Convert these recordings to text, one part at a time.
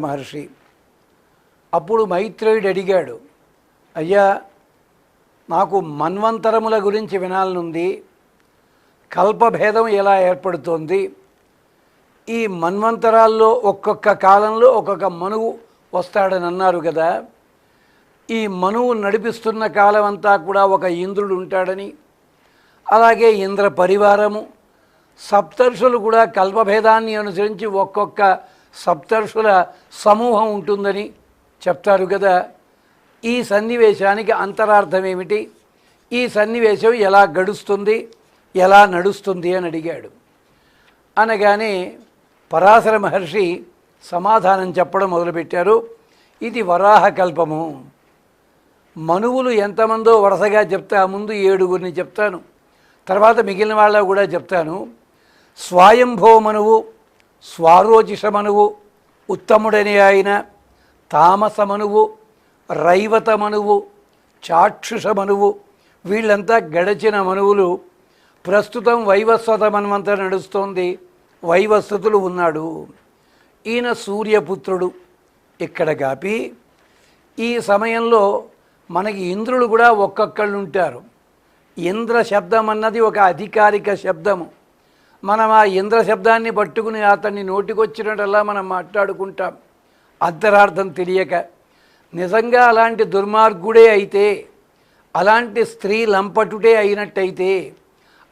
మహర్షి. అప్పుడు మైత్రేయుడు అడిగాడు అయ్యా నాకు మన్వంతరముల గురించి వినాలనుంది. కల్పభేదం ఎలా ఏర్పడుతోంది? ఈ మన్వంతరాల్లో ఒక్కొక్క కాలంలో ఒక్కొక్క మనువు వస్తాడని అన్నారు కదా. ఈ మనువు నడిపిస్తున్న కాలం అంతా కూడా ఒక ఇంద్రుడు ఉంటాడని. అలాగే ఇంద్ర పరివారము సప్తర్షులు కూడా కల్పభేదాన్ని అనుసరించి ఒక్కొక్క సప్తర్షుల సమూహం ఉంటుందని చెప్తారు కదా. ఈ సన్నివేశానికి అంతరార్థం ఏమిటి ఈ సన్నివేశం ఎలా గడుస్తుంది? ఎలా నడుస్తుంది అని అడిగాడు. అనగానే పరాశర మహర్షి సమాధానం చెప్పడం మొదలుపెట్టారు. ఇది వరాహకల్పము. మనువులు ఎంతమందో వరుసగా చెప్తా ముందు ఏడుగురిని చెప్తాను. తర్వాత మిగిలిన వాళ్ళ కూడా చెప్తాను. స్వయంభో మనువు స్వారోజిషమనువు ఉత్తముడని ఆయన. తామసమనువు రైవతమనువు చాక్షుషమనువు. వీళ్ళంతా గడచిన మనువులు. ప్రస్తుతం వైవస్వతమన్వంతా నడుస్తోంది. వైవస్వతులు ఉన్నాడు. ఈయన సూర్యపుత్రుడు. ఇక్కడ కాపి ఈ సమయంలో మనకి ఇంద్రులు కూడా ఒక్కొక్కళ్ళు ఉంటారు ఇంద్ర శబ్దం అన్నది ఒక అధికారిక శబ్దము. మనం ఆ ఇంద్ర శబ్దాన్ని పట్టుకుని అతన్ని నోటికొచ్చినట్టల్లా మనం మాట్లాడుకుంటాం. అంతరార్థం తెలియక. నిజంగా అలాంటి దుర్మార్గుడే అయితే అలాంటి స్త్రీ లంపటుడే అయినట్టయితే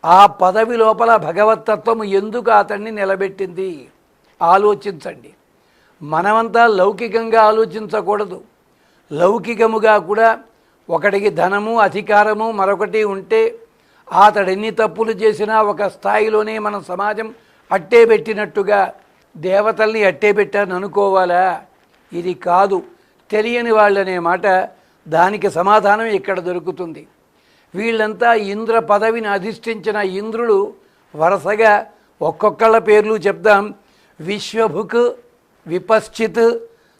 ఆ పదవి లోపల భగవతత్వము ఎందుకు అతన్ని నిలబెట్టింది? ఆలోచించండి. మనమంతా లౌకికంగా ఆలోచించకూడదు. లౌకికముగా కూడా ఒకటికి ధనము అధికారము మరొకటి ఉంటే అతడు ఎన్ని తప్పులు చేసినా ఒక స్థాయిలోనే మన సమాజం అట్టే పెట్టినట్టుగా దేవతల్ని అట్టే పెట్టారని అనుకోవాలా ఇది కాదు. తెలియని వాళ్ళనే మాట దానికి సమాధానం ఇక్కడ దొరుకుతుంది. వీళ్ళంతా ఇంద్ర పదవిని అధిష్ఠించిన ఇంద్రులు వరుసగా ఒక్కొక్కళ్ళ పేర్లు చెప్దాం. విశ్వభుక్ విపశ్చిత్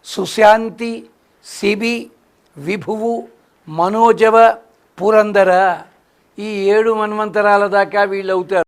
సుశాంతి శిబి విభువు మనోజవ పురందర ఈ ఏడు మన్వంతరాల దాకా వీళ్ళు అవుతారు